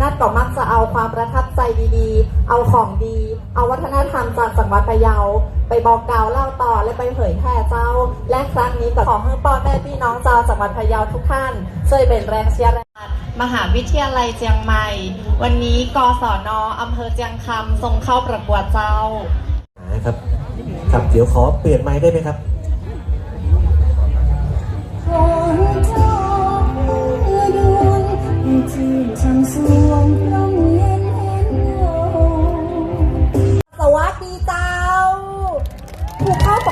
นัดก็มักจะเอาความประทับใจดีๆ เอาของดี เอาวัฒนธรรมจากจังหวัดพะเยา ไปบอกกล่าวเล่าต่อและไปเผยแพร่เจ้า และครั้งนี้ก็ขอให้พ่อแม่พี่น้องเจ้าจังหวัดพะเยาทุกท่าน ช่วยเป็นแรงเชียร์แรงมหาวิทยาลัยเจียงใหม่ วันนี้กศนอำเภอเจียงคำส่งเข้าประกวดเจ้าครับครับเดี๋ยวขอเปลี่ยนไม้ได้ไหมครับ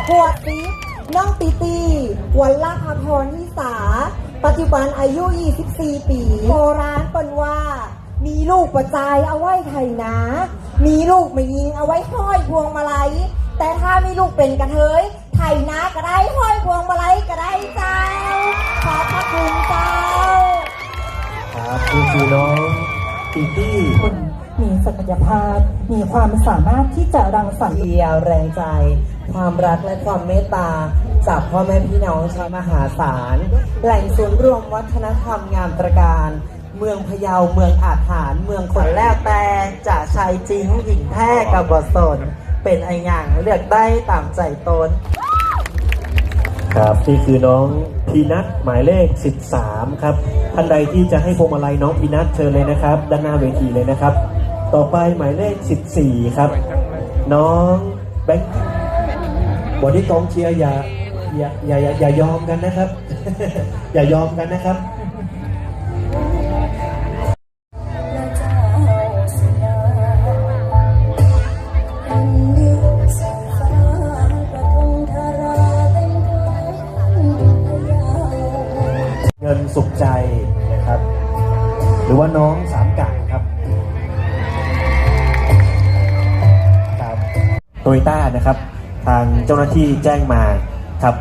ผู้เข้าประกวดน้องตีตีวันลาภพรนิสา ปัจจุบันอายุ 24 ปีโบราณเปินว่า มีลูกประจายเอาไว้ไถนา มีลูกไม่ยิงเอาไว้ห้อยพวงมาลัย แต่ถ้ามีลูกเป็นกระเทยไถนาก็ได้ห้อยพวงมาลัยก็ได้เจ้า ขอบพระคุณเจ้า ครับนี่คือน้องตีตี้คนมีศักยภาพ มีความสามารถที่จะรังสรรค์เดียวแรงใจ ความรักและความเมตตา จากพ่อแม่พี่น้องชาวมหาศาล แหล่งศูนย์รวมวัฒนธรรมงามตระการ เมืองพะเยา เมืองอาถรรพ์เมืองคนแรกแต่จะชายจริงหญิงแท้กับบทสน เป็นไอหย่างเลือกได้ตามใจตน ครับนี่คือน้องพีนัทหมายเลข 13 ครับท่านใดที่จะให้พวงมาลัยน้องพีนัทเชิญเลยนะครับ ด้านหน้าเวทีเลยนะครับ ต่อไปหมายเลข 14 ครับ น้องแบงค์ วันนี้กองเชียร์อย่าอย่าอย่าอย่าอย่ายอมกันนะครับ อย่ายอมกันนะครับเดินสายฟ้ากระทงทาราเต็มท้องพะเยาเงินสุขใจนะครับ หรือว่าน้องสามกะครับครับโตโยต้านะครับ ทางเจ้าหน้าที่แจ้งมาครับ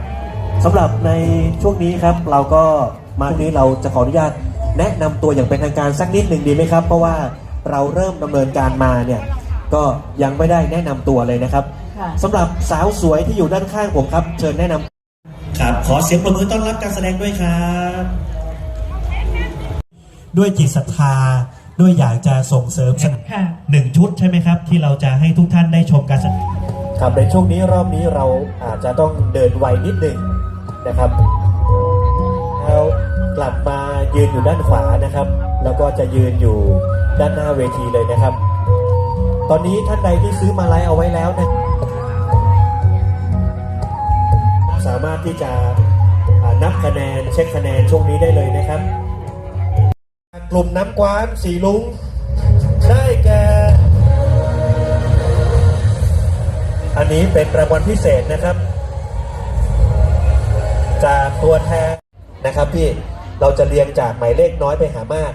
สำหรับในช่วงนี้ครับเราก็มาทีนี้เราจะขออนุญาตแนะนำตัวอย่างเป็นทางการสักนิดหนึ่งดีไหมครับ เพราะว่าเราเริ่มดำเนินการมาเนี่ยก็ยังไม่ได้แนะนำตัวเลยนะครับสำหรับสาวสวยที่อยู่ด้านข้างผมครับ เชิญแนะนำ ครับขอเสียงปรบมือต้อนรับการแสดงด้วยครับ ด้วยจิตศรัทธาด้วยอยากจะส่งเสริมสักค่ะ หนึ่งชุดใช่ไหมครับ ที่เราจะให้ทุกท่านได้ชมการแสดง ครับในช่วงนี้รอบนี้เราอาจจะต้องเดินไวนิดหนึ่งนะครับแล้วกลับมายืนอยู่ด้านขวานะครับ แล้วก็จะยืนอยู่ด้านหน้าเวทีเลยนะครับ ตอนนี้ท่านใดที่ซื้อมาไลฟ์เอาไว้แล้วนะสามารถที่จะนับคะแนนเช็คคะแนนช่วงนี้ได้เลยนะครับ กลุ่มน้ำกวานสีลุง นนี้เป็นรางวัลพิเศษนะครับ จากตัวแทนนะครับพี่เราจะเรียงจากหมายเลขน้อยไปหามาก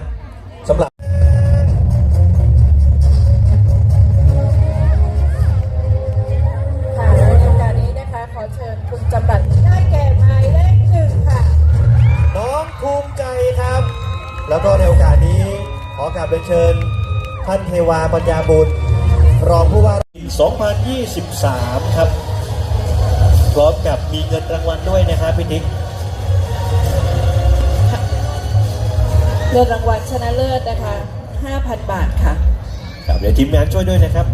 สำหรับค่ะในโอกาสนี้นะคะ ขอเชิญคุณจำรัดได้แก่หมายเลขหนึ่งค่ะ น้องภูมิใจครับ แล้วก็ในโอกาสนี้ขอกราบเรียนเชิญ ท่านเทวาปัญญาบุญรองผู้ว่า 2023 ครับ พร้อมกับมีเงินรางวัลด้วยนะครับพี่ติ๊กเงินรางวัลชนะเลิศนะคะ 5,000 บาทค่ะครับเดี๋ยวทีมงานช่วยด้วยนะครับ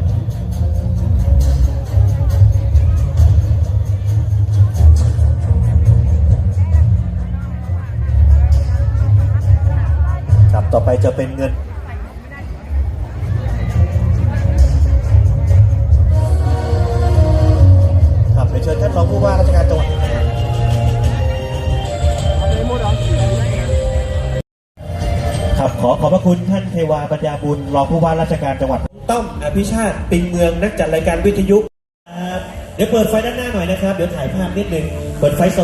ครับต่อไปจะเป็นเงิน ว่าราชการจังหวัดครับขอขอบพระคุณท่านเทวาปัญญาบุญรองผู้ว่าราชการจังหวัดต้อมอภิชาติปิงเมืองนักจัดรายการวิทยุครับเดี๋ยวเปิดไฟด้านหน้าหน่อยนะครับ เดี๋ยวถ่ายภาพนิดนึง เปิดไฟสว่าง